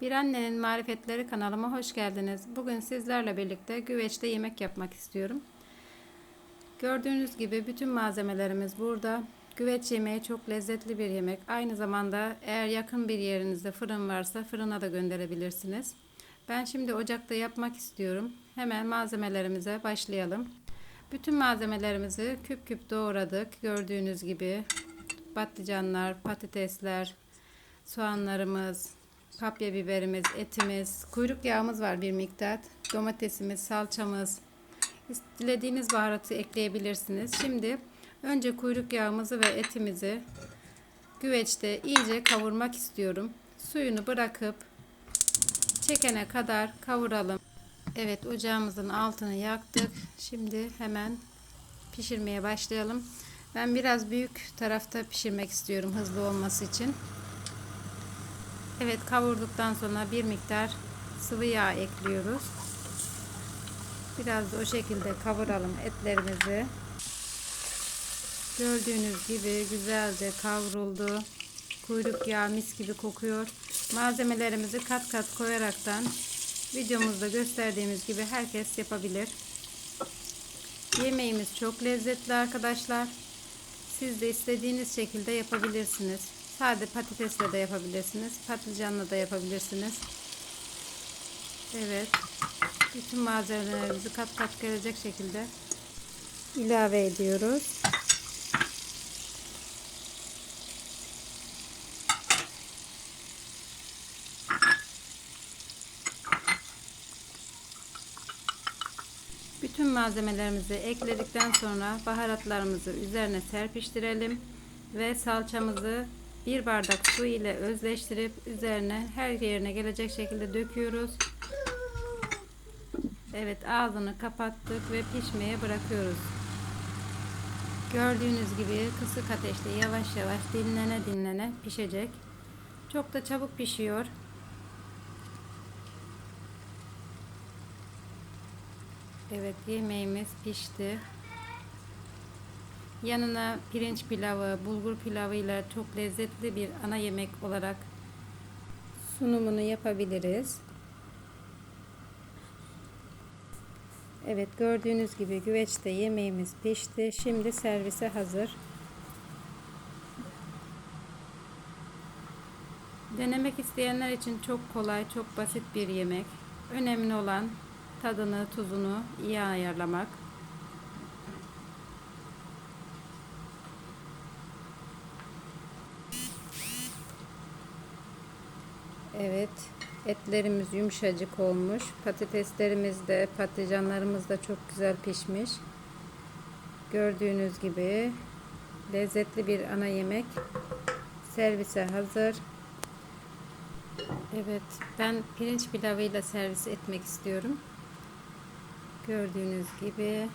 Bir Annenin Marifetleri kanalıma hoş geldiniz. Bugün sizlerle birlikte güveçte yemek yapmak istiyorum. Gördüğünüz gibi bütün malzemelerimiz burada. Güveç yemeği çok lezzetli bir yemek. Aynı zamanda eğer yakın bir yerinizde fırın varsa fırına da gönderebilirsiniz. Ben şimdi ocakta yapmak istiyorum. Hemen malzemelerimize başlayalım. Bütün malzemelerimizi küp küp doğradık. Gördüğünüz gibi patlıcanlar, patatesler, soğanlarımız, kapya biberimiz, etimiz, kuyruk yağımız var bir miktar, domatesimiz, salçamız. Dilediğiniz baharatı ekleyebilirsiniz. Şimdi önce kuyruk yağımızı ve etimizi güveçte iyice kavurmak istiyorum. Suyunu bırakıp çekene kadar kavuralım. Evet ocağımızın altını yaktık. Şimdi hemen pişirmeye başlayalım. Ben biraz büyük tarafta pişirmek istiyorum hızlı olması için. Evet kavurduktan sonra bir miktar sıvı yağ ekliyoruz. Biraz da o şekilde kavuralım etlerimizi. Gördüğünüz gibi güzelce kavruldu. Kuyruk yağı mis gibi kokuyor. Malzemelerimizi kat kat koyaraktan videomuzda gösterdiğimiz gibi herkes yapabilir. Yemeğimiz çok lezzetli arkadaşlar. Siz de istediğiniz şekilde yapabilirsiniz. Sade patatesle de yapabilirsiniz. Patlıcanla da yapabilirsiniz. Evet. Bütün malzemelerimizi kat kat gelecek şekilde ilave ediyoruz. Bütün malzemelerimizi ekledikten sonra baharatlarımızı üzerine serpiştirelim ve salçamızı bir bardak su ile özleştirip üzerine her yerine gelecek şekilde döküyoruz. Evet ağzını kapattık ve pişmeye bırakıyoruz. Gördüğünüz gibi kısık ateşte yavaş yavaş dinlene dinlene pişecek. Çok da çabuk pişiyor. Evet yemeğimiz pişti. Yanına pirinç pilavı, bulgur pilavı ile çok lezzetli bir ana yemek olarak sunumunu yapabiliriz. Evet gördüğünüz gibi güveçte yemeğimiz pişti. Şimdi servise hazır. Denemek isteyenler için çok kolay, çok basit bir yemek. Önemli olan tadını, tuzunu iyi ayarlamak. Evet, etlerimiz yumuşacık olmuş. Patateslerimiz de, patlıcanlarımız da çok güzel pişmiş. Gördüğünüz gibi lezzetli bir ana yemek servise hazır. Evet, ben pirinç pilavıyla servis etmek istiyorum. Gördüğünüz gibi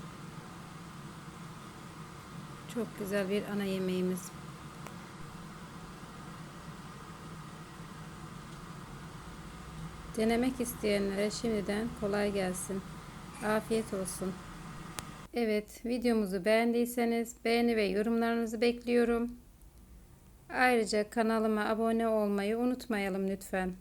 çok güzel bir ana yemeğimiz. Denemek isteyenlere şimdiden kolay gelsin. Afiyet olsun. Evet, videomuzu beğendiyseniz beğeni ve yorumlarınızı bekliyorum. Ayrıca kanalıma abone olmayı unutmayalım lütfen.